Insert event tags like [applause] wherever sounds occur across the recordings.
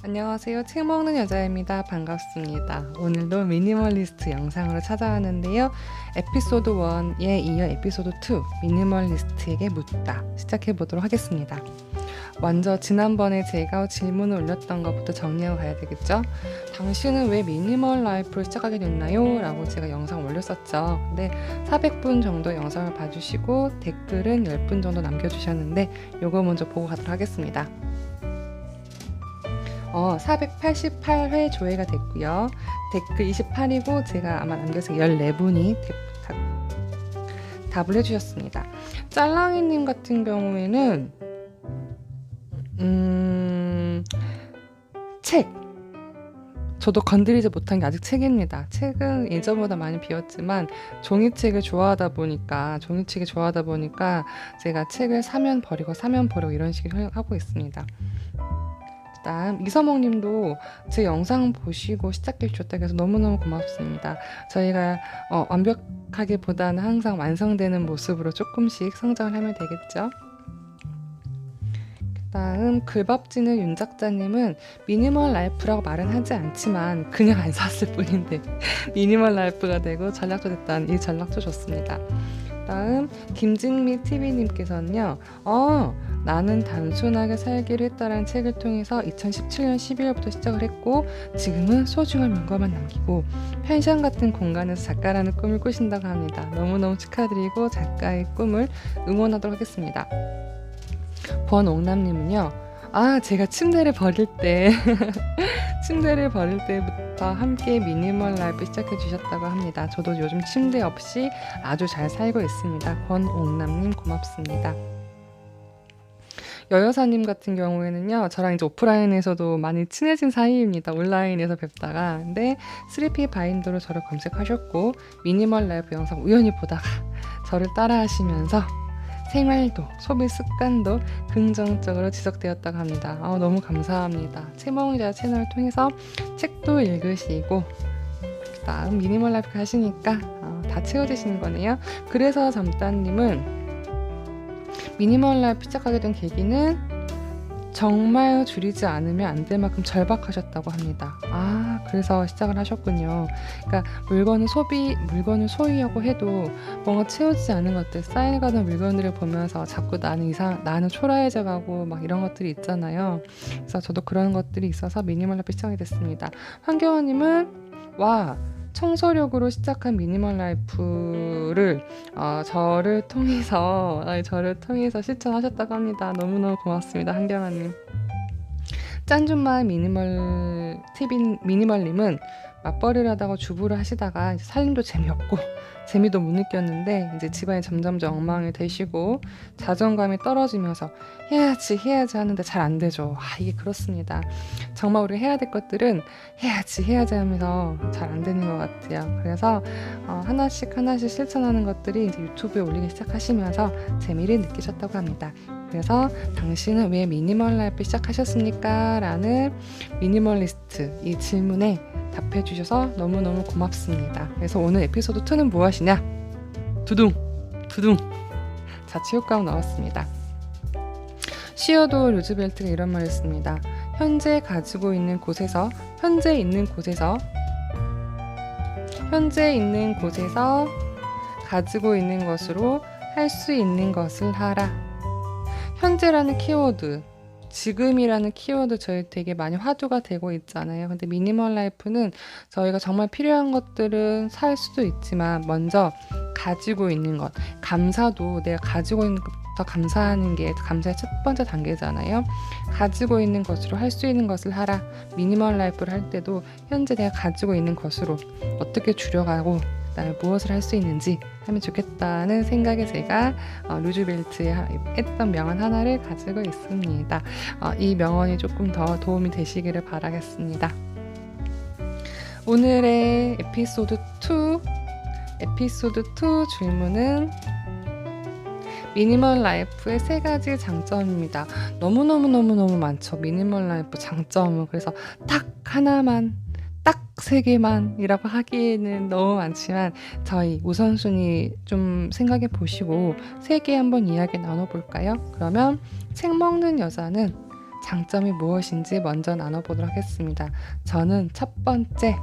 안녕하세요. 책 먹는 여자입니다. 반갑습니다. 오늘도 미니멀리스트 영상으로 찾아왔는데요. 에피소드 1에 이어 에피소드 2, 미니멀리스트에게 묻다. 시작해 보도록 하겠습니다. 먼저 지난번에 제가 질문을 올렸던 것부터 정리하고 가야 되겠죠? 당신은 왜 미니멀 라이프를 시작하게 됐나요? 라고 제가 영상 올렸었죠. 근데 400분 정도 영상을 봐주시고 댓글은 10분 정도 남겨주셨는데 요거 먼저 보고 가도록 하겠습니다. 어, 488회 조회가 됐고요. 댓글 28이고 제가 아마 남겨서 14분이 답을 해주셨습니다. 짤랑이님 같은 경우에는 음, 책 저도 건드리지 못한 게 아직 책입니다. 책은 예전보다 많이 비었지만 종이책을 좋아하다 보니까 종이책을 좋아하다 보니까 제가 책을 사면 버리고 사면 버리고 이런 식으로 하고 있습니다. 그다음 이서몽님도 제 영상 보시고 시작해 주셨다고 해서 너무너무 고맙습니다. 저희가 어, 완벽하게보다는 항상 완성되는 모습으로 조금씩 성장을 하면 되겠죠. 그다음 글밥지는 윤 작자님은 미니멀 라이프라고 말은 하지 않지만 그냥 안 샀을 뿐인데 [laughs] 미니멀 라이프가 되고 전략도 됐다는 이 전략도 좋습니다. 다음 김진미 TV님께서는요. 어 나는 단순하게 살기로 했다라는 책을 통해서 2017년 12월부터 시작을 했고 지금은 소중한 문구만 남기고 펜션 같은 공간에서 작가라는 꿈을 꾸신다고 합니다. 너무너무 축하드리고 작가의 꿈을 응원하도록 하겠습니다. 권옥남님은요. 아 제가 침대를 버릴 때 [laughs] 침대를 버릴 때부터 함께 미니멀 라이프 시작해 주셨다고 합니다. 저도 요즘 침대 없이 아주 잘 살고 있습니다. 권옥남님 고맙습니다. 여여사님 같은 경우에는요, 저랑 이제 오프라인에서도 많이 친해진 사이입니다. 온라인에서 뵙다가. 근데 3P 바인더로 저를 검색하셨고, 미니멀 라이프 영상 우연히 보다가 저를 따라 하시면서 생활도, 소비 습관도 긍정적으로 지속되었다고 합니다. 아, 너무 감사합니다. 채몽자 채널을 통해서 책도 읽으시고, 그 다음 미니멀 라이프 하시니까 어, 다 채워지시는 거네요. 그래서 잠단님은 미니멀 라이프 시작하게 된 계기는 정말 줄이지 않으면 안 될 만큼 절박하셨다고 합니다. 아, 그래서 시작을 하셨군요. 그러니까 물건을 소비, 물건을 소유하고 해도 뭔가 채우지 않은 것들, 쌓여가는 물건들을 보면서 자꾸 나는 이상, 나는 초라해져 가고 막 이런 것들이 있잖아요. 그래서 저도 그런 것들이 있어서 미니멀 라이프 시작하게 됐습니다. 황교원님은 와, 청소력으로 시작한 미니멀 라이프를 어, 저를 통해서 저를 통해서 실천하셨다고 합니다. 너무너무 고맙습니다, 한경아님. 짠준마의 미니멀 팁인 미니멀님은 맞벌이를 하다가 주부를 하시다가 살림도 재미없고 [laughs] 재미도 못 느꼈는데 이제 집안이 점점점 엉망이 되시고 자존감이 떨어지면서 해야지 해야지 하는데 잘 안 되죠. 아 이게 그렇습니다. 정말 우리 해야 될 것들은 해야지 해야지 하면서 잘 안 되는 것 같아요. 그래서 어, 하나씩 하나씩 실천하는 것들이 이제 유튜브에 올리기 시작하시면서 재미를 느끼셨다고 합니다. 그래서 당신은 왜 미니멀 라이프 시작하셨습니까? 라는 미니멀리스트 이 질문에 답해 주셔서 너무너무 고맙습니다. 그래서 오늘 에피소드 2는 무엇이냐? 두둥, 두둥. 자치 효과음 나왔습니다. 시어도 루즈벨트가 이런 말을 했습니다. 현재 가지고 있는 곳에서, 현재 있는 곳에서, 현재 있는 곳에서 가지고 있는 것으로 할 수 있는 것을 하라. 현재라는 키워드, 지금이라는 키워드 저희 되게 많이 화두가 되고 있잖아요. 근데 미니멀 라이프는 저희가 정말 필요한 것들은 살 수도 있지만 먼저 가지고 있는 것, 감사도 내가 가지고 있는 것부터 감사하는 게 감사의 첫 번째 단계잖아요. 가지고 있는 것으로 할 수 있는 것을 하라. 미니멀 라이프를 할 때도 현재 내가 가지고 있는 것으로 어떻게 줄여가고 그다음에 무엇을 할 수 있는지 하면 좋겠다는 생각에 제가 어, 루즈벨트에 했던 명언 하나를 가지고 있습니다. 어, 이 명언이 조금 더 도움이 되시기를 바라겠습니다. 오늘의 에피소드 2 에피소드 2 질문은 미니멀 라이프의 세 가지 장점입니다. 너무너무너무너무 많죠. 미니멀 라이프 장점은. 그래서 딱 하나만 딱 세 개만이라고 하기에는 너무 많지만 저희 우선순위 좀 생각해 보시고 세 개 한번 이야기 나눠볼까요? 그러면 책 먹는 여자는 장점이 무엇인지 먼저 나눠보도록 하겠습니다. 저는 첫 번째,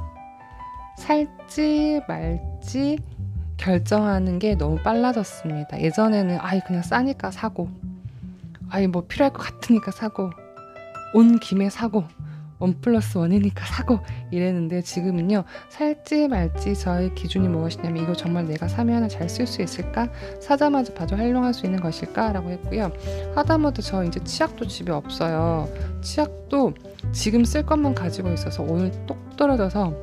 살지 말지 결정하는 게 너무 빨라졌습니다. 예전에는 아이 그냥 싸니까 사고, 아이 뭐 필요할 것 같으니까 사고, 온 김에 사고, 원 플러스 원이니까 사고 이랬는데 지금은요 살지 말지 저의 기준이 무엇이냐면 이거 정말 내가 사면 잘 쓸 수 있을까? 사자마자 바로 활용할 수 있는 것일까라고 했고요. 하다못해 저 이제 치약도 집에 없어요. 치약도 지금 쓸 것만 가지고 있어서 오늘 똑 떨어져서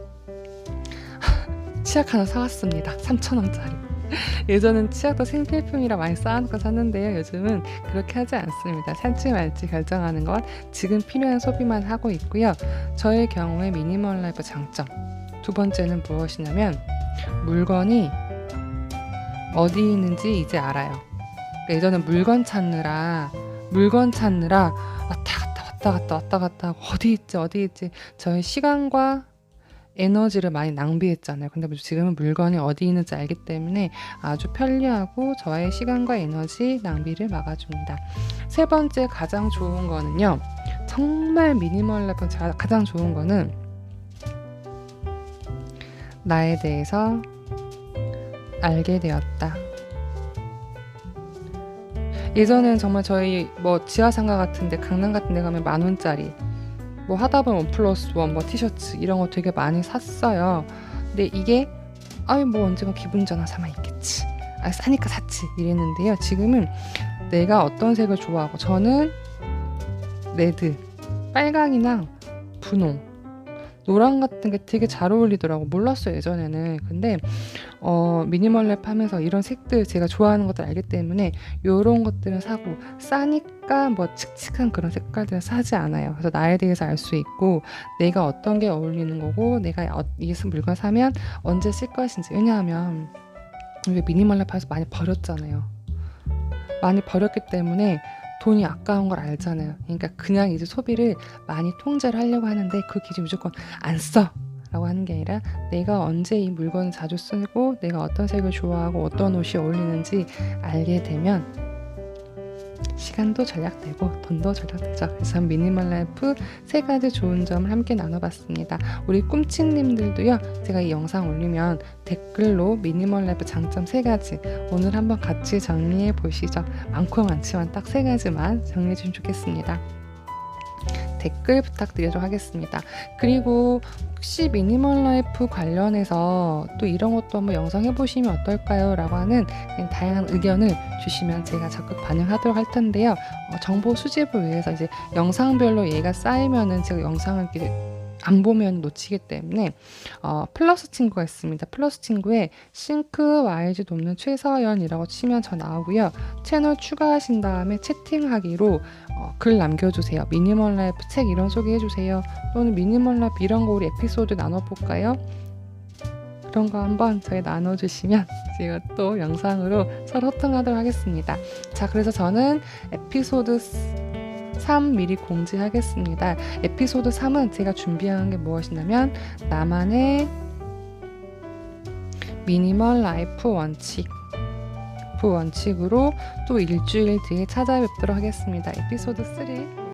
[laughs] 치약 하나 사왔습니다. 3,000원짜리 [laughs] 예전엔 치약도 생필품이라 많이 쌓아놓고 샀는데요. 요즘은 그렇게 하지 않습니다. 살지 말지 결정하는 건 지금 필요한 소비만 하고 있고요. 저의 경우에 미니멀 라이프 장점. 두 번째는 무엇이냐면 물건이 어디 있는지 이제 알아요. 예전엔 물건 찾느라 물건 찾느라 왔다 갔다 왔다 갔다 왔다 갔다 어디 있지 어디 있지. 저의 시간과 에너지를 많이 낭비했잖아요. 근데 지금은 물건이 어디 있는지 알기 때문에 아주 편리하고 저의 시간과 에너지 낭비를 막아줍니다. 세 번째 가장 좋은 거는요. 정말 미니멀 라이프 가장 좋은 거는 나에 대해서 알게 되었다. 예전엔 정말 저희 뭐 지하상가 같은데 강남 같은 데 가면 만 원짜리 뭐 하다 보면 원 플러스 원 뭐 티셔츠 이런 거 되게 많이 샀어요. 근데 이게 아유 뭐 언젠가 기분 전화 삼아 있겠지. 아 싸니까 샀지 이랬는데요. 지금은 내가 어떤 색을 좋아하고 저는 레드, 빨강이나 분홍 노랑 같은 게 되게 잘 어울리더라고. 몰랐어요 예전에는. 근데 어 미니멀 랩 하면서 이런 색들 제가 좋아하는 것들 알기 때문에 이런 것들은 사고 싸니까 뭐 칙칙한 그런 색깔들은 사지 않아요. 그래서 나에 대해서 알 수 있고 내가 어떤 게 어울리는 거고 내가 어, 이 물건 사면 언제 쓸 것인지. 왜냐하면 우리 미니멀 랩 하면서 많이 버렸잖아요. 많이 버렸기 때문에 돈이 아까운 걸 알잖아요. 그러니까 그냥 이제 소비를 많이 통제를 하려고 하는데 그 기준 무조건 안 써. 라고 하는 게 아니라 내가 언제 이 물건을 자주 쓰고 내가 어떤 색을 좋아하고 어떤 옷이 어울리는지 알게 되면 시간도 절약되고 돈도 절약되죠. 그래서 미니멀 라이프 세 가지 좋은 점을 함께 나눠봤습니다. 우리 꿈치님들도요. 제가 이 영상 올리면 댓글로 미니멀 라이프 장점 세 가지 오늘 한번 같이 정리해 보시죠. 많고 많지만 딱 세 가지만 정리해 주시면 좋겠습니다. 댓글 부탁드리도록 하겠습니다. 그리고 혹시 미니멀 라이프 관련해서 또 이런 것도 한번 영상 해보시면 어떨까요? 라고 하는 다양한 의견을 주시면 제가 적극 반영하도록 할 텐데요. 어, 정보 수집을 위해서 이제 영상별로 얘가 쌓이면은 제가 영상을 이렇게 안 보면 놓치기 때문에 어, 플러스 친구가 있습니다. 플러스 친구에 싱크 YG 돕는 최서연이라고 치면 저 나오고요. 채널 추가하신 다음에 채팅하기로 어, 글 남겨주세요. 미니멀 라이프 책 이런 소개해주세요. 또는 미니멀 라이프 이런 거 우리 에피소드 나눠볼까요? 그런 거 한번 저희 나눠주시면 [laughs] 제가 또 영상으로 서로 호통하도록 하겠습니다. 자, 그래서 저는 에피소드 3 미리 공지하겠습니다. 에피소드 3은 제가 준비한 게 무엇이냐면 나만의 미니멀 라이프 원칙 그 원칙으로 또 일주일 뒤에 찾아뵙도록 하겠습니다. 에피소드 3